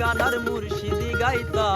গানার Murshidi গাইতা